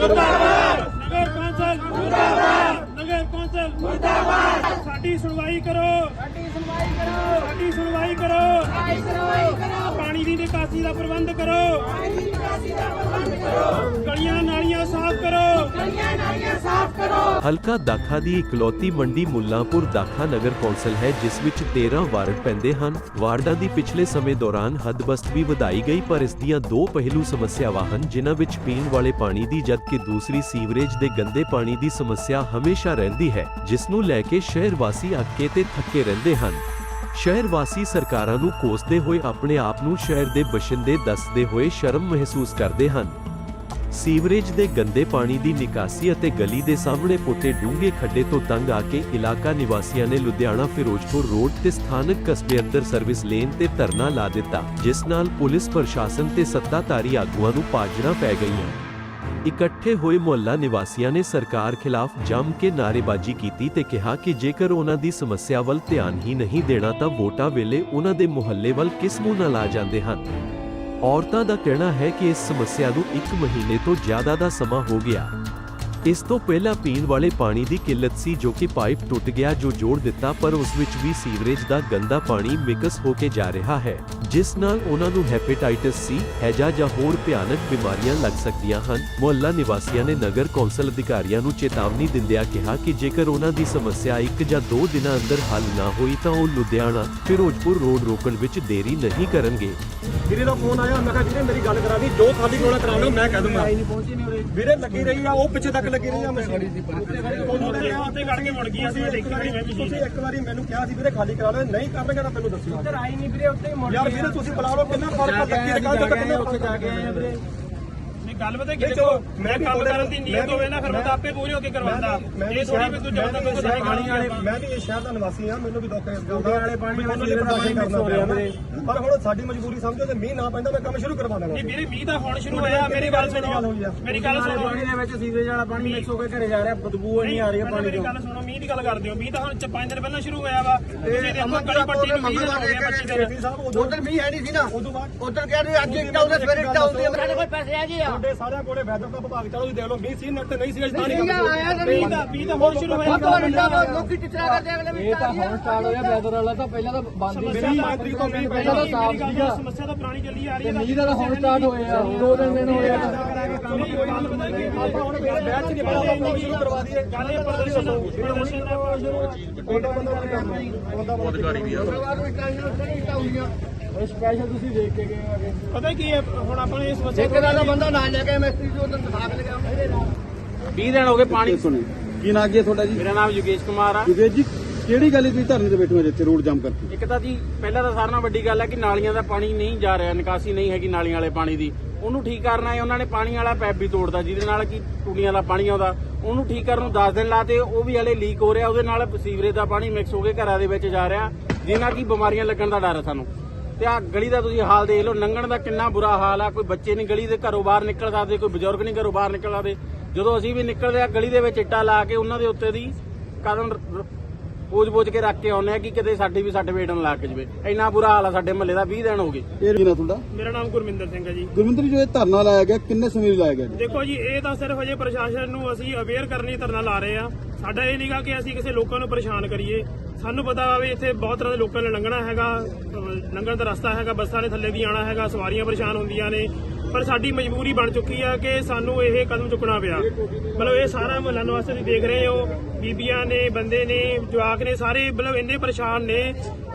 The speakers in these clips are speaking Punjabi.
ਮੁਰਦਾਬਾਦ ਨਗਰ ਕੌਂਸਲ ਮੁਰਦਾਬਾਦ ਨਗਰ ਕੌਂਸਲ ਮੁਰਦਾਬਾਦ ਸਾਡੀ ਸੁਣਵਾਈ ਕਰੋ ਸਾਡੀ ਸੁਣਵਾਈ ਕਰੋ ਸਾਡੀ ਸੁਣਵਾਈ ਕਰੋ ਸਾਡੀ ਸੁਣਵਾਈ ਕਰੋ ਪਾਣੀ ਦੀ ਨਿਕਾਸੀ ਦਾ ਪ੍ਰਬੰਧ ਕਰੋ। ਪਾਣੀ ਦੀ ਨਿਕਾਸੀ ਦਾ ਪ੍ਰਬੰਧ ਕਰੋ। ਗਲੀਆਂ ਨਾਲੀਆਂ ਸਾਫ਼ ਕਰੋ। ਹਲਕਾ ਦਾਖਾ ਦੀ ਇਕਲੌਤੀ ਮੰਡੀ ਮੁੱਲਾਂਪੁਰ ਦਾਖਾ ਨਗਰ ਕੌਂਸਲ ਹੈ ਜਿਸ ਵਿੱਚ 13 ਵਾਰਡ ਪੈਂਦੇ ਹਨ। ਵਾਰਡਾਂ ਦੀ ਪਿਛਲੇ ਸਮੇਂ ਦੌਰਾਨ ਹੱਦਬਸਤ ਵੀ ਵਧਾਈ ਗਈ ਪਰ ਇਸ ਦੀਆਂ ਦੋ ਪਹਿਲੂ ਸਮੱਸਿਆਵਾਂ ਹਨ ਜਿਨ੍ਹਾਂ ਵਿੱਚ ਪੀਣ ਵਾਲੇ ਪਾਣੀ ਦੀ ਜਦਕਿ ਦੂਸਰੀ ਸੀਵਰੇਜ ਦੇ ਗੰਦੇ ਪਾਣੀ ਦੀ ਸਮੱਸਿਆ ਹਮੇਸ਼ਾ ਰਹਿੰਦੀ ਹੈ ਜਿਸ ਨੂੰ ਲੈ ਕੇ ਸ਼ਹਿਰ ਵਾਸੀ ਅੱਕੇ ਤੇ ਥੱਕੇ ਰਹਿੰਦੇ ਹਨ। ਸ਼ਹਿਰ ਵਾਸੀ ਸਰਕਾਰਾਂ ਨੂੰ ਕੋਸਦੇ ਹੋਏ ਆਪਣੇ ਆਪ ਨੂੰ ਸ਼ਹਿਰ ਦੇ ਬਸ਼ਿੰਦੇ ਦੱਸਦੇ ਹੋਏ ਸ਼ਰਮ ਮਹਿਸੂਸ ਕਰਦੇ ਹਨ। ਸੀਵਰੇਜ ਦੇ ਗੰਦੇ ਪਾਣੀ ਦੀ ਨਿਕਾਸੀ ਅਤੇ ਗਲੀ ਦੇ ਸਾਹਮਣੇ ਪੁੱਟੇ ਡੂੰਘੇ ਖੱਡੇ ਤੋਂ ਤੰਗ ਆ ਕੇ ਇਲਾਕਾ ਨਿਵਾਸੀਆਂ ਨੇ ਲੁਧਿਆਣਾ ਫਿਰੋਜ਼ਪੁਰ ਰੋਡ ਤੇ ਸਥਾਨਕ ਕਸਬੇ ਅੰਦਰ ਸਰਵਿਸ ਲੇਨ ਤੇ ਧਰਨਾ ਲਾ ਦਿੱਤਾ, ਜਿਸ ਨਾਲ ਪੁਲਿਸ ਪ੍ਰਸ਼ਾਸਨ ਤੇ ਸੱਤਾਧਾਰੀ ਆਗੂਆਂ ਨੂੰ ਪਾਜੜਾਂ ਪੈ ਗਈਆਂ। ਇਕੱਠੇ ਹੋਏ ਮੁਹੱਲਾ ਨਿਵਾਸੀਆਂ ਨੇ ਸਰਕਾਰ ਖਿਲਾਫ ਜੰਮ ਕੇ ਨਾਅਰੇਬਾਜ਼ੀ ਕੀਤੀ ਤੇ ਕਿਹਾ ਕਿ ਜੇਕਰ ਉਹਨਾਂ ਦੀ ਸਮੱਸਿਆ ਵੱਲ ਧਿਆਨ ਹੀ ਨਹੀਂ ਦੇਣਾ ਤਾਂ ਵੋਟਾਂ ਵੇਲੇ ਉਹਨਾਂ ਦੇ ਮੁਹੱਲੇ ਵੱਲ ਕਿਸ ਮੂੰਹ ਨਾਲ ਆ ਜਾਂਦੇ ਹਨ। ਔਰਤਾਂ ਦਾ ਕਹਿਣਾ ਹੈ ਕਿ ਇਸ ਸਮੱਸਿਆ ਨੂੰ 1 ਮਹੀਨੇ ਤੋਂ ਜ਼ਿਆਦਾ ਦਾ ਸਮਾਂ ਹੋ ਗਿਆ। ਇਸ ਤੋਂ ਪਹਿਲਾਂ ਪੀਣ ਵਾਲੇ ਪਾਣੀ ਦੀ ਕਿੱਲਤ ਸੀ ਜੋ ਕਿ ਪਾਈਪ ਟੁੱਟ ਗਿਆ ਜੋ ਜੋੜ ਦਿੱਤਾ ਪਰ ਉਸ ਵਿੱਚ ਵੀ ਸੀਵਰੇਜ ਦਾ ਗੰਦਾ ਪਾਣੀ ਮਿਕਸ ਹੋ ਕੇ ਜਾ ਰਿਹਾ ਹੈ ਜਿਸ ਨਾਲ ਉਹਨਾਂ ਨੂੰ ਹੈਪੇਟਾਈਟਸ ਸੀ ਹੈਜਾ ਜਾਂ ਹੋਰ ਭਿਆਨਕ ਬਿਮਾਰੀਆਂ ਲੱਗ ਸਕਦੀਆਂ ਹਨ। ਮੁਹੱਲਾ ਨਿਵਾਸੀਆਂ ਨੇ ਨਗਰ ਕੌਂਸਲ ਅਧਿਕਾਰੀਆਂ ਨੂੰ ਚੇਤਾਵਨੀ ਦਿੰਦਿਆਂ ਕਿਹਾ ਕਿ ਜੇਕਰ ਉਹਨਾਂ ਦੀ ਸਮੱਸਿਆ ਇੱਕ ਜਾਂ ਦੋ ਦਿਨਾਂ ਅੰਦਰ ਹੱਲ ਨਾ ਹੋਈ ਤਾਂ ਉਹ ਲੁਧਿਆਣਾ ਫਿਰੋਜ਼ਪੁਰ ਰੋਡ ਰੋਕਣ ਵਿੱਚ ਦੇਰੀ ਨਹੀਂ ਕਰਨਗੇ। ਵੀਰੇ ਦਾ ਫੋਨ ਆਇਆ ਮੈਂ ਕਿਹਾ ਵੀਰੇ ਮੇਰੀ ਗੱਲ ਕਰਾ ਦੀ ਜੋ ਖਾਲੀ ਕੋਲਾ ਕਰਾ ਲਓ ਮੈਂ ਕਹਿ ਦੂੰਗਾ। ਵੀਰੇ ਲੱਗੀ ਰਹੀ ਆ ਉਹ ਪਿੱਛੇ ਤੱਕ ਲੱਗੀ ਰਹੀ ਆ ਮਸ਼ੀਨ? ਉੱਥੇ ਕੱਢ ਕੇ ਮੁੜ ਗਈ ਅਸੀਂ ਦੇਖੀ ਖੜੀ ਮੈਂ ਵੀ ਤੁਸੀਂ ਇੱਕ ਵਾਰੀ ਮੈਨੂੰ ਕਿਹਾ ਸੀ ਵੀਰੇ ਖਾਲੀ ਕਰਾ ਲਓ ਨਹੀਂ ਕਰਨਗੇ ਤਾਂ ਤੈਨੂੰ ਦੱਸੂਗਾ ਇੱਧਰ ਆਈ ਨਹੀਂ ਵੀਰੇ ਉੱਤੇ ਮੁੜ ਯਾਰ ਵੀਰੇ ਤੁਸੀਂ ਬੁਲਾ ਲਓ ਕਿੰਨਾ ਫ਼ਰਕ ਆ ਤੱਕ ਕਿੰਨਾ ਉੱਥੇ ਜਾ ਕੇ ਆਏ ਆ? ਵੀਰੇ। ਨਹੀਂ ਗੱਲ ਪਤਾ ਕੀ ਦੇਖੋ ਮੈਂ ਕੰਮ ਕਰਨ ਦੀ ਨੀਅਤ ਹੋਵੇ ਨਾ ਫਿਰ ਮੈਂ ਤਾਂ ਆਪੇ ਪੂਰੀ ਹੋ ਕੇ ਕਰਵਾਉਂਦਾ। ਇਹ ਥੋੜੀ ਵੀ ਤੂੰ ਜਾਂਦਾ ਤੂੰ ਸਾਰੇ ਗਾਲੀ ਵਾਲੇ ਮੈਂ ਵੀ ਇਸ ਸ਼ਹਿਰ ਦਾ ਨਿਵਾਸੀ ਆ ਮੈਨੂੰ ਵੀ ਦੁੱਖ ਹੈ ਇਸ ਗੱਲ ਦਾ। ਵਾਲੇ ਪਾਣੀ ਮੈਨੂੰ ਵਾਲੇ ਵੀ ਪਾਣੀ ਕਰਨਾ ਹੋ ਪਿਆ। ਪਰ ਹੁਣ ਸਾਡੀ ਮਜਬੂਰੀ ਸਮਝੋ ਤੇ ਮੀਂਹ ਨਾ ਪੈਂਦਾ ਮੈਂ ਕੰਮ ਸ਼ੁਰੂ ਕਰਵਾ ਦਾਂਗਾ ਨਹੀਂ ਵੀਰੇ ਮੀਂਹ ਤਾਂ ਹੁਣ ਸ਼ੁਰੂ ਹੋਇਆ ਮੇਰੀ ਗੱਲ ਸੁਣੋ। ਮੇਰੀ ਗੱਲ ਸੁਣੋ। ਪਾਣੀ ਦੇ ਵਿੱਚ ਸੀਵਰੇਜ ਵਾਲਾ ਪਾਣੀ ਮਿਕਸ ਹੋ ਕੇ ਘਰੇ ਜਾ ਰਿਹਾ ਬਦਬੂ ਨਹੀਂ ਆ ਰਹੀ ਹੈ ਪਾਣੀ ਮੇਰੀ ਤੋਂ। ਗੱਲ ਸੁਣੋ ਮੀਂਹ ਦੀ ਗੱਲ ਕਰਦੇ ਹੋ। ਮੀਂਹ ਤਾਂ ਹੁਣ 5 ਦਿਨ ਪਹਿਲਾਂ ਸ਼ੁਰੂ ਹੋਇਆ ਵਾ। ਤੁਸੀਂ ਦੇਖੋ ਕਲੀ ਪੱਟੀ ਨੂੰ ਮੀਂਹ ਦਾ ਹੋ ਗਿਆ 25 ਦਿਨ ਉਧਰ ਮੀਂਹ ਹੈ ਨਹੀਂ ਸੀ ਨਾ। ਉਦੋਂ ਬਾਅਦ ਉਧਰ ਕਹਿੰਦੇ ਅੱਜ ਇੱਟਾਂ ਉਹਦੇ ਸਵੇਰੇ ਇੱਟਾਂ ਹੁੰਦੀਆਂ ਮੇਰੇ ਕੋਲ ਪੈਸੇ ਆ ਜੀ ਆ ਤੁਹਾਡੇ ਸਾਰਿਆਂ ਕੋਲੇ ਵੈਦਰ ਦਾ ਵਿਭਾਗ ਚਲੋ ਤੁਸੀਂ ਦੇਖ ਲਓ ਮੀਂਹ ਸੀ ਤੇ ਨਹੀਂ ਸੀ ਅਜੇ ਤਾਂ ਨਹੀਂ ਨਹੀਂ ਆਇਆ ਤਾਂ ਮੀਂਹ ਦਾ ਮੀਂਹ ਤਾਂ ਹੁਣ ਸ਼ੁਰੂ ਹੋਇਆ। ਤੋਂ ਲੋਕੀ ਟਿਚਰਾ ਕਰਦੇ ਅਗਲੇ ਵੀ ਸਟਾਰਟ ਹੋਇਆ ਵੈਦਰ ਵਾਲਾ ਤਾਂ ਪਹਿਲਾਂ ਤਾਂ ਬੰਦ ਹੀ ਮਾਤਰੀ ਤੋਂ ਮੀਂਹ ਪਹਿਲਾਂ ਤਾਂ ਸੁਣੋ, ਸਮੱਸਿਆ ਤਾਂ ਪੁਰਾਣੀ ਚੱਲੀ ਆ ਰਹੀ ਹੈ ਮੀਂਹ ਦਾ ਤਾਂ ਹੁਣ ਸਟਾਰਟ ਹੋਇਆ ਦੋ ਦਿਨ ਦਿਨ ਹੋਇਆ ਆਪਾਂ ਹੁਣ ਬੈਚ ਨਹੀਂ ਬਣਾ ਆਪਾਂ ਸ਼ੁਰੂ ਕਰਵਾ ਦਈਏ। ਗੱਲ ਇਹ ਪ੍ਰਦਰਸ਼ਨ ਪ੍ਰਦਰਸ਼ਨ ਦਾ ਉਹਦਾ ਬੰਦਾ ਕੀ ਕਰਨਾ ਉਹਦਾ ਬੰਦਾ ਅਧਿਕਾਰੀ ਵੀ ਆ ਸਪੈਸ਼ਲ ਤੁਸੀਂ ਦੇਖ ਕੇ ਗਏ ਹੋਗੇ ਪਤਾ ਕੀ ਹੈ ਹੁਣ ਆਪਾਂ ਨੇ ਇਸ ਸਮੱਸਿਆ ਇੱਕ ਦਾ ਬੰਦਾ ਨਾਲ ਲੈ ਕੇ ਮਿਸਤਰੀ ਜੋ ਉਦੋਂ ਦਿਖਾ ਕੇ ਲਗਾ 20 ਦਿਨ ਹੋ ਗਏ ਪਾਣੀ। ਕੀ ਨਾਂ ਕੀ ਹੈ ਤੁਹਾਡਾ ਜੀ? ਮੇਰਾ ਨਾਮ ਯੋਗੇਸ਼ ਕੁਮਾਰ ਆ। ਯੁਗੇਸ਼ ਜੀ ਕਿਹੜੀ ਗੱਲ ਹੈ ਤੁਸੀਂ ਧਰਨੇ ਤੇ ਬੈਠੇ ਹੋ ਜਿੱਥੇ ਰੋਡ ਜਾਮ ਕਰਕੇ? ਇੱਕ ਤਾਂ ਜੀ ਪਹਿਲਾਂ ਤਾਂ ਸਾਰਿਆਂ ਨਾਲੋਂ ਵੱਡੀ ਗੱਲ ਹੈ ਕਿ ਨਾਲੀਆਂ ਦਾ ਪਾਣੀ ਨਹੀਂ ਜਾ ਰਿਹਾ ਨਿਕਾਸੀ ਨਹੀਂ ਹੈਗੀ ਨਾਲੀਆਂ ਵਾਲੇ ਪਾਣੀ ਦੀ। ਉਹਨੂੰ ਠੀਕ ਕਰਨਾ ਹੈ ਉਹਨਾਂ ਨੇ ਪਾਣੀ ਵਾਲਾ ਪੈਪ ਵੀ ਤੋੜਦਾ ਜਿਹਦੇ ਨਾਲ ਕਿ ਟੂਟੀਆਂ ਦਾ ਪਾਣੀ ਆਉਂਦਾ। ਉਹਨੂੰ ਠੀਕ ਕਰਨ ਨੂੰ 10 ਦਿਨ ਲਾਤੇ ਉਹ ਵੀ ਹਲੇ ਲੀਕ ਹੋ ਰਿਹਾ ਉਹਦੇ ਨਾਲ ਸੀਵਰੇਜ ਦਾ ਪਾਣੀ ਮਿਕਸ ਹੋ ਕੇ ਘਰਾਂ ਦੇ ਵਿੱਚ ਜਾ ਰਿਹਾ ਜਿਹਦੇ ਨਾਲ ਕਿ ਬਿਮਾਰੀਆਂ ਲੱਗਣ ਦਾ ਡਰ ਹੈ ਸਾਨੂੰ। ਤੇ ਆ ਗਲੀ ਦਾ ਤੁਸੀਂ ਹਾਲ ਦੇਖ ਲਓ ਲੰਘਣ ਦਾ ਕਿੰਨਾ ਬੁਰਾ ਹਾਲ ਆ। ਕੋਈ ਬੱਚੇ ਨਹੀਂ ਗਲੀ ਦੇ ਘਰੋਂ ਬਾਹਰ ਨਿਕਲ ਸਕਦੇ ਕੋਈ ਬਜ਼ੁਰਗ ਨਹੀਂ ਘਰੋਂ ਬਾਹਰ ਨਿਕਲ ਸਕਦੇ ਜਦੋਂ ਅਸੀਂ ਵੀ ਨਿਕਲਦੇ ਆ ਗਲੀ ਦੇ ਵਿੱਚ ਇੱਟਾਂ ਲਾ ਕੇ ਉਹਨਾਂ ਦੇ ਉੱਤੇ ਦੀ ਕਦਮ ਬੋਝ-ਬੋਝ ਕੇ ਰੱਖ ਕੇ ਆਉਂਦੇ ਆ ਕਿ ਕਿਤੇ ਸਾਡੀ ਵੀ ਸੱਟ ਵੇਟਣ ਲੱਗ ਜਵੇ। ਇੰਨਾ ਬੁਰਾ ਹਾਲ ਆ ਸਾਡੇ ਮਹੱਲੇ ਦਾ 20 ਦਿਨ ਹੋ ਗਏ। ਇਹ ਕੀ ਨਾਂ ਤੁਹਾਡਾ? ਮੇਰਾ ਨਾਮ ਗੁਰਮਿੰਦਰ ਸਿੰਘ ਹੈ ਜੀ। ਗੁਰਮਿੰਦਰ ਜੀ ਜੋ ਇਹ ਧਰਨਾ ਲਾਇਆ ਗਿਆ ਕਿੰਨੇ ਸਮੇਂ ਲਈ ਲਾਇਆ ਗਿਆ ਜੀ? ਦੇਖੋ ਜੀ ਇਹ ਤਾਂ ਸਿਰਫ ਅਜੇ ਪ੍ਰਸ਼ਾਸਨ ਨੂੰ ਅਸੀਂ ਅਵੇਅਰ ਕਰਨੀ ਧਰਨਾ ਲਾ ਰਹੇ ਆ ਸਾਡਾ ਇਹ ਨਹੀਂਗਾ ਕਿ ਅਸੀਂ ਕਿਸੇ ਲੋਕਾਂ ਨੂੰ ਪਰੇਸ਼ਾਨ ਕਰੀਏ। ਸਾਨੂੰ ਪਤਾ ਵਾ ਵੀ ਇੱਥੇ ਬਹੁਤ ਤਰ੍ਹਾਂ ਦੇ ਲੋਕਾਂ ਨੇ ਲੰਘਣਾ ਹੈਗਾ ਅਹ ਲੰਘਣ ਦਾ ਰਸਤਾ ਹੈਗਾ ਬੱਸਾਂ ਨੇ ਥੱਲੇ ਦੀ ਆਣਾ ਹੈਗਾ ਸਵਾਰੀਆਂ ਪਰੇਸ਼ਾਨ ਹੁੰਦੀਆਂ ਨੇ। ਪਰ ਸਾਡੀ ਮਜਬੂਰੀ ਬਣ ਚੁੱਕੀ ਆ ਕਿ ਸਾਨੂੰ ਇਹ ਕਦਮ ਚੁੱਕਣਾ ਪਿਆ। ਮਤਲਬ ਇਹ ਸਾਰਾ ਮੁਹੱਲਾ ਨਿਵਾਸੀ ਤੁਸੀਂ ਦੇਖ ਰਹੇ ਹੋ, ਬੀਬੀਆਂ ਨੇ, ਬੰਦੇ ਨੇ, ਜਵਾਕ ਨੇ, ਸਾਰੇ ਮਤਲਬ ਇੰਨੇ ਪਰੇਸ਼ਾਨ ਨੇ।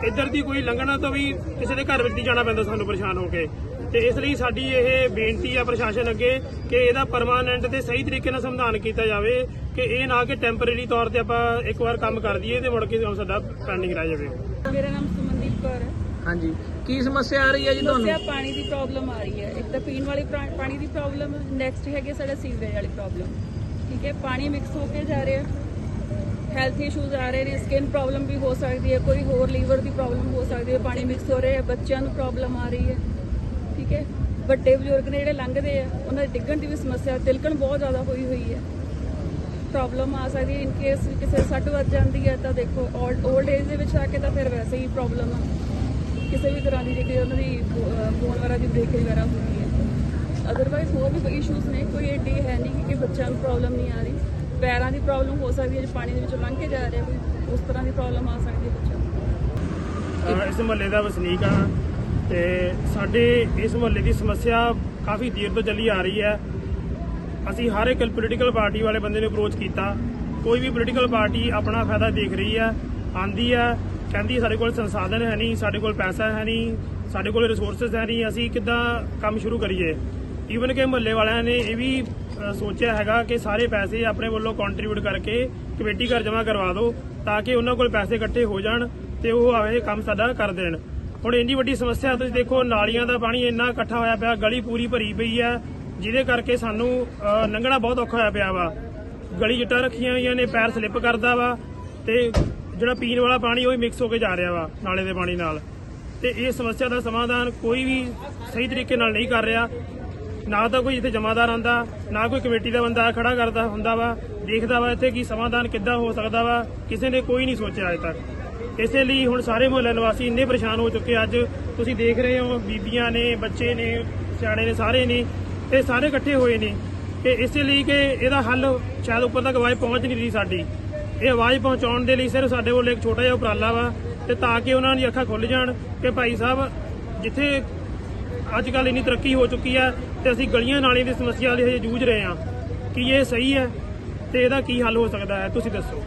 ਇੱਧਰ ਦੀ ਕੋਈ ਲੰਘਣਾ ਤੋਂ ਵੀ ਕਿਸੇ ਦੇ ਘਰ ਵਿੱਚ ਨਹੀਂ ਜਾਣਾ ਪੈਂਦਾ ਸਾਨੂੰ ਪਰੇਸ਼ਾਨ ਹੋ ਕੇ। ਤੇ ਇਸ ਲਈ ਸਾਡੀ ਇਹ ਬੇਨਤੀ ਆ ਪ੍ਰਸ਼ਾਸਨ ਅੱਗੇ ਕਿ ਇਹਦਾ ਪਰਮਾਨੈਂਟ ਤੇ ਸਹੀ ਤਰੀਕੇ ਨਾਲ ਸੰਵਿਧਾਨ ਕੀਤਾ ਜਾਵੇ ਕਿ ਇਹ ਨਾ ਕਿ ਟੈਂਪਰੇਰੀ ਤੌਰ ਤੇ ਆਪਾਂ ਇੱਕ ਵਾਰ ਕੰਮ ਕਰ ਦਈਏ ਤੇ ਮੁੜ ਕੇ ਸਾਡਾ ਪੈਂਡਿੰਗ ਰਹਿ ਜਾਵੇ। ਮੇਰਾ ਨਾਮ ਸੁਮਨਦੀਪ ਕੌਰ ਹੈ। ਹਾਂਜੀ। ਕੀ ਸਮੱਸਿਆ ਆ ਰਹੀ ਹੈ ਜੀ ਸਮੱਸਿਆ ਪਾਣੀ ਦੀ ਪ੍ਰੋਬਲਮ ਆ ਰਹੀ ਹੈ। ਇੱਕ ਤਾਂ ਪੀਣ ਵਾਲੀ ਪ੍ਰਾ- ਪਾਣੀ ਦੀ ਪ੍ਰੋਬਲਮ ਨੈਕਸਟ ਹੈਗੀ ਸਾਡਾ ਸੀਵਰੇਜ ਵਾਲੀ ਪ੍ਰੋਬਲਮ ਠੀਕ ਹੈ, ਪਾਣੀ ਮਿਕਸ ਹੋ ਕੇ ਜਾ ਰਿਹਾ ਹੈਲਥ ਇਸ਼ੂਜ਼ ਆ ਰਹੇ ਨੇ ਸਕਿਨ ਪ੍ਰੋਬਲਮ ਵੀ ਹੋ ਸਕਦੀ ਹੈ, ਕੋਈ ਹੋਰ ਲੀਵਰ ਦੀ ਪ੍ਰੋਬਲਮ ਹੋ ਸਕਦੀ ਹੈ, ਪਾਣੀ ਮਿਕਸ ਹੋ ਰਿਹਾ ਹੈ, ਬੱਚਿਆਂ ਨੂੰ ਪ੍ਰੋਬਲਮ ਆ ਰਹੀ ਹੈ। ਠੀਕ ਹੈ, ਵੱਡੇ ਬਜ਼ੁਰਗ ਨੇ ਜਿਹੜੇ ਲੰਘਦੇ ਆ, ਉਹਨਾਂ ਦੇ ਡਿੱਗਣ ਦੀ ਵੀ ਸਮੱਸਿਆ, ਤਿਲਕਣ ਬਹੁਤ ਜ਼ਿਆਦਾ ਹੋਈ ਹੋਈ ਹੈ। ਪ੍ਰੋਬਲਮ ਆ ਸਕਦੀ ਹੈ ਇਨ ਕੇਸ ਕਿਸੇ ਸੱਟ ਵੱਜ ਜਾਂਦੀ ਹੈ ਤਾਂ ਦੇਖੋ 올ਡ ਏਜ ਦੇ ਵਿੱਚ ਆ ਕੇ ਤਾਂ ਫਿਰ ਵੈਸੇ ਹੀ ਪ੍ਰੋਬਲਮ ਆ। ਕਿਸੇ ਵੀ ਤਰ੍ਹਾਂ ਦੀ ਜਿਹੜੀ ਉਹਨਾਂ ਦੀ ਬੋਨ ਵਗੈਰਾ ਦੀ ਬ੍ਰੇਕੇਜ ਵਗੈਰਾ ਹੁੰਦੀ ਹੈ। ਅਦਰਵਾਈਜ਼ ਹੋਰ ਵੀ ਕੋਈ ਇਸ਼ੂਜ਼ ਨੇ, ਕੋਈ ਏਡੀ ਹੈ ਨਹੀਂ ਕਿ ਬੱਚਿਆਂ ਨੂੰ ਪ੍ਰੋਬਲਮ ਨਹੀਂ ਆ ਰਹੀ। ਪੈਰਾਂ ਦੀ ਪ੍ਰੋਬਲਮ ਹੋ ਸਕਦੀ ਹੈ, ਜੇ ਪਾਣੀ ਦੇ ਵਿੱਚ ਲੰਘ ਕੇ ਜਾ ਰਹੇ ਕੋਈ ਉਸ ਤਰ੍ਹਾਂ ਦੀ ਪ੍ਰੋਬਲਮ ਆ ਸਕਦੀ ਹੈ ਬੱਚਿਆਂ ਨੂੰ। ਇਸ ਮਹੱਲੇ ਦਾ ਵਸਨੀਕ ਆ ਤੇ ਸਾਡੇ ਇਸ ਮੁਹੱਲੇ ਦੀ ਸਮੱਸਿਆ ਕਾਫੀ ਦੇਰ ਤੋਂ ਚੱਲੀ ਆ ਰਹੀ ਹੈ। ਅਸੀਂ ਹਰ ਇੱਕ ਪੋਲੀਟੀਕਲ ਪਾਰਟੀ ਵਾਲੇ ਬੰਦੇ ਨੂੰ ਅਪਰੋਚ ਕੀਤਾ। ਕੋਈ ਵੀ ਪੋਲੀਟੀਕਲ ਪਾਰਟੀ ਆਪਣਾ ਫਾਇਦਾ ਦੇਖ ਰਹੀ ਹੈ, ਆਂਦੀ ਹੈ ਕਹਿੰਦੀ ਸਾਡੇ ਕੋਲ ਸੰਸਾਧਨ ਹੈ ਨਹੀਂ, ਸਾਡੇ ਕੋਲ ਪੈਸਾ ਹੈ ਨਹੀਂ, ਸਾਡੇ ਕੋਲ ਰਿਸੋਰਸਸ ਹੈ ਨਹੀਂ, ਅਸੀਂ ਕਿੱਦਾਂ ਕੰਮ ਸ਼ੁਰੂ ਕਰੀਏ? ਈਵਨ ਕਿ ਮੁਹੱਲੇ ਵਾਲਿਆਂ ਨੇ ਇਹ ਵੀ ਸੋਚਿਆ ਹੈਗਾ ਕਿ ਸਾਰੇ ਪੈਸੇ ਆਪਣੇ ਵੱਲੋਂ ਕੰਟਰੀਬਿਊਟ ਕਰਕੇ ਕਮੇਟੀ ਘਰ ਜਮ੍ਹਾਂ ਕਰਵਾ ਦਿਓ, ਤਾਂ ਕਿ ਉਹਨਾਂ ਕੋਲ ਪੈਸੇ ਇਕੱਠੇ ਹੋ ਜਾਣ ਤੇ ਉਹ ਆਵੇ ਕੰਮ ਸਾਡਾ ਕਰ ਦੇਣ। ਹੁਣ ਇੰਨੀ ਵੱਡੀ ਸਮੱਸਿਆ, ਤੁਸੀਂ ਦੇਖੋ ਨਾਲੀਆਂ ਦਾ ਪਾਣੀ ਇੰਨਾ ਇਕੱਠਾ ਹੋਇਆ ਪਿਆ, ਗਲੀ ਪੂਰੀ ਭਰੀ ਪਈ ਹੈ, ਜਿਹਦੇ ਕਰਕੇ ਸਾਨੂੰ ਲੰਘਣਾ ਬਹੁਤ ਔਖਾ ਹੋਇਆ ਪਿਆ ਵਾ। ਗਲੀ ਜੱਟਾਂ ਰੱਖੀਆਂ ਹੋਈਆਂ ਨੇ, ਪੈਰ ਸਲਿੱਪ ਕਰਦਾ ਵਾ ਤੇ ਜਿਹੜਾ ਪੀਣ ਵਾਲਾ ਪਾਣੀ ਉਹ ਵੀ ਮਿਕਸ ਹੋ ਕੇ ਜਾ ਰਿਹਾ ਵਾ, ਨਾਲੇ ਦੇ ਪਾਣੀ ਨਾਲ। ਤੇ ਇਹ ਸਮੱਸਿਆ ਦਾ ਸਮਾਧਾਨ ਕੋਈ ਵੀ ਸਹੀ ਤਰੀਕੇ ਨਾਲ ਨਹੀਂ ਕਰ ਰਿਹਾ। ਨਾ ਤਾਂ ਕੋਈ ਇੱਥੇ ਜਮਾਦਾਰ ਆਂਦਾ ਨਾ ਕੋਈ ਕਮੇਟੀ ਦਾ ਬੰਦਾ ਖੜਾ ਕਰਦਾ ਹੁੰਦਾ ਵਾ, ਦੇਖਦਾ ਵਾ ਇੱਥੇ ਕੀ ਸਮਾਧਾਨ ਕਿੱਦਾਂ ਹੋ ਸਕਦਾ ਵਾ। ਕਿਸੇ ਨੇ ਕੋਈ ਨਹੀਂ ਸੋਚਿਆ ਅਜੇ ਤੱਕ। ਇਸੇ ਲਈ ਹੁਣ ਸਾਰੇ ਮੁਹੱਲੇ ਨਿਵਾਸੀ ਇੰਨੇ ਪਰੇਸ਼ਾਨ ਹੋ ਚੁੱਕੇ ਅੱਜ ਤੁਸੀਂ ਦੇਖ ਰਹੇ ਹੋ, ਬੀਬੀਆਂ ਨੇ, ਬੱਚੇ ਨੇ, ਸਿਆਣੇ ਨੇ, ਸਾਰੇ ਨੇ ਇਹ ਸਾਰੇ ਇਕੱਠੇ ਹੋਏ ਨੇ। ਕਿ ਇਸੇ ਲਈ ਕਿ ਇਹਦਾ ਹੱਲ ਸ਼ਾਇਦ ਉੱਪਰ ਤੱਕ ਆਵਾਜ਼ ਪਹੁੰਚ ਨਹੀਂ ਰਹੀ ਸਾਡੀ। ਇਹ ਆਵਾਜ਼ ਪਹੁੰਚਾਉਣ ਦੇ ਲਈ ਸਿਰਫ ਸਾਡੇ ਕੋਲ ਇੱਕ ਛੋਟਾ ਜਿਹਾ ਉਪਰਾਲਾ ਵਾ ਤੇ ਤਾਂ ਕਿ ਉਹਨਾਂ ਦੀ ਅੱਖਾਂ ਖੁੱਲ ਜਾਣ ਕਿ ਭਾਈ ਸਾਹਿਬ ਜਿੱਥੇ ਅੱਜ ਕੱਲ ਇੰਨੀ ਤਰੱਕੀ ਹੋ ਚੁੱਕੀ ਹੈ ਤੇ ਅਸੀਂ ਗਲੀਆਂ ਨਾਲੀਆਂ ਦੀ ਸਮੱਸਿਆ ਲਈ ਹਜੇ ਜੂਝ ਰਹੇ ਹਾਂ ਕੀ ਇਹ ਸਹੀ ਹੈ ਤੇ ਇਹਦਾ ਕੀ ਹੱਲ ਹੋ ਸਕਦਾ ਹੈ ਤੁਸੀਂ ਦੱਸੋ।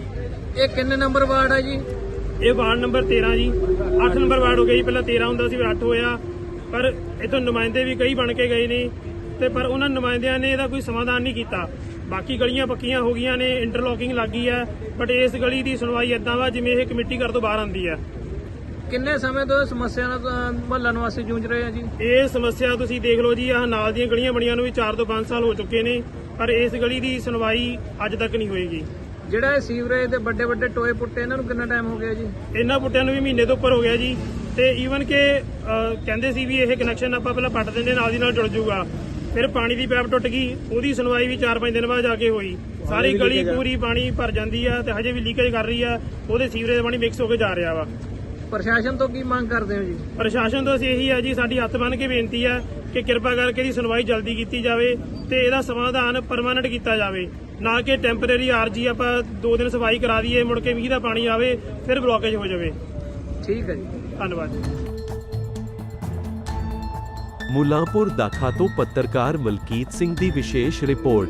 ਇਹ ਕਿੰਨੇ ਨੰਬਰ ਵਾਰਡ ਹੈ ਜੀ? ਇਹ ਵਾਰਡ ਨੰਬਰ 13 ਜੀ। 8 ਨੰਬਰ ਵਾਰਡ ਹੋ ਗਿਆ ਜੀ ਪਹਿਲਾਂ 13 ਹੁੰਦਾ ਸੀ ਫਿਰ 8 ਹੋਇਆ। ਪਰ ਇਥੋਂ ਨੁਮਾਇੰਦੇ ਵੀ ਕਈ ਬਣ ਕੇ ਗਏ ਨੇ ਤੇ ਪਰ ਉਹਨਾਂ ਨੁਮਾਇੰਦਿਆਂ ਨੇ ਇਹਦਾ ਕੋਈ ਸਮਾਧਾਨ ਨਹੀਂ ਕੀਤਾ। ਬਾਕੀ ਗਲੀਆਂ ਪੱਕੀਆਂ ਹੋ ਗਈਆਂ ਨੇ ਇੰਟਰਲੋਕਿੰਗ ਲੱਗ ਗਈ ਹੈ ਬਟ ਇਸ ਗਲੀ ਦੀ ਸੁਣਵਾਈ ਏਦਾਂ ਵਾ ਜਿਵੇਂ ਇਹ ਕਮੇਟੀ ਘਰ ਤੋਂ ਬਾਹਰ ਆਉਂਦੀ ਹੈ ਕਿੰਨੇ ਸਮੇਂ ਤੋਂ ਸਮੱਸਿਆ ਨਾਲ ਮਹੱਲਾ ਨਿਵਾਸੀ ਜੂਝ ਰਹੇ ਆ ਜੀ? ਇਹ ਸਮੱਸਿਆ ਤੁਸੀਂ ਦੇਖ ਲਓ ਜੀ ਆਹ ਨਾਲ ਦੀਆਂ ਗਲੀਆਂ ਬਣੀਆਂ ਨੂੰ ਵੀ 4 ਤੋਂ 5 ਸਾਲ ਹੋ ਚੁੱਕੇ ਨੇ ਪਰ ਇਸ ਗਲੀ ਦੀ ਸੁਣਵਾਈ ਅੱਜ ਤੱਕ ਨਹੀਂ ਹੋਏਗੀ। ਜਿਹੜਾ ਇਹ ਸੀਵਰੇਜ ਦੇ ਵੱਡੇ ਵੱਡੇ ਟੋਏ ਪੁੱਟੇ ਇਹਨਾਂ ਨੂੰ ਕਿੰਨਾ ਟਾਈਮ ਹੋ ਗਿਆ ਜੀ? ਇਹਨਾਂ ਬੁੱਟਿਆਂ ਨੂੰ ਵੀ ਮਹੀਨੇ ਤੋਂ ਉੱਪਰ ਹੋ ਗਿਆ ਜੀ ਤੇ ਈਵਨ ਕਿ ਕਹਿੰਦੇ ਸੀ ਵੀ ਇਹ ਕਨੈਕਸ਼ਨ ਆਪਾਂ ਪਹਿਲਾਂ ਪੱਟ ਦਿੰਦੇ ਨਾਲ ਦੀ ਨਾਲ ਜੁੜ ਜਾਊਗਾ ਫਿਰ ਪਾਣੀ ਦੀ ਪਾਈਪ ਟੁੱਟ ਗਈ ਉਹਦੀ ਸੁਣਵਾਈ ਵੀ 4-5 ਦਿਨ ਬਾਅਦ ਜਾ ਕੇ ਹੋਈ। ਸਾਰੀ ਗਲੀ ਪੂਰੀ ਪਾਣੀ ਭਰ ਜਾਂਦੀ ਆ ਤੇ ਹਜੇ ਵੀ ਲੀਕੇਜ ਕਰ ਰਹੀ ਆ ਉਹਦੇ ਸੀਵਰੇਜ ਦਾ ਪਾਣੀ ਮਿਕਸ ਹੋ ਕੇ ਜਾ ਰਿਹਾ ਵਾ। ਪ੍ਰਸ਼ਾਸਨ ਤੋਂ ਕੀ ਮੰਗ ਕਰਦੇ ਹੋ ਜੀ? ਪ੍ਰਸ਼ਾਸਨ ਤੋਂ ਅਸੀਂ ਇਹੀ ਆ ਜੀ ਸਾਡੀ ਹੱਥ ਬੰਨ ਕੇ ਬੇਨਤੀ ਆ ਕਿ ਕਿਰਪਾ ਕਰਕੇ ਇਹਦੀ ਸੁਣਵਾਈ ਜਲਦੀ ਕੀਤੀ ਜਾਵੇ ਤੇ ਇਹਦਾ ਸਮਾਧਾਨ ਪਰਮਾਨੈਂਟ ਕੀਤਾ ਜਾਵੇ। ਨਾ ਕਿ ਟੈਂਪਰੇਰੀ ਆਰਜੀ ਆਪਾਂ ਦੋ ਦਿਨ ਸਫ਼ਾਈ ਕਰਾ ਦਈਏ ਮੁੜ ਕੇ ਮੀਂਹ ਦਾ ਪਾਣੀ ਆਵੇ ਫਿਰ ਬਲੌਕੇਜ ਹੋ ਜਾਵੇ। ਠੀਕ ਹੈ ਜੀ। ਧੰਨਵਾਦ ਜੀ। ਮੁੱਲਾਂਪੁਰ ਦਾਖਾ ਤੋਂ ਪੱਤਰਕਾਰ ਮਲਕੀਤ ਸਿੰਘ ਦੀ ਵਿਸ਼ੇਸ਼ ਰਿਪੋਰਟ।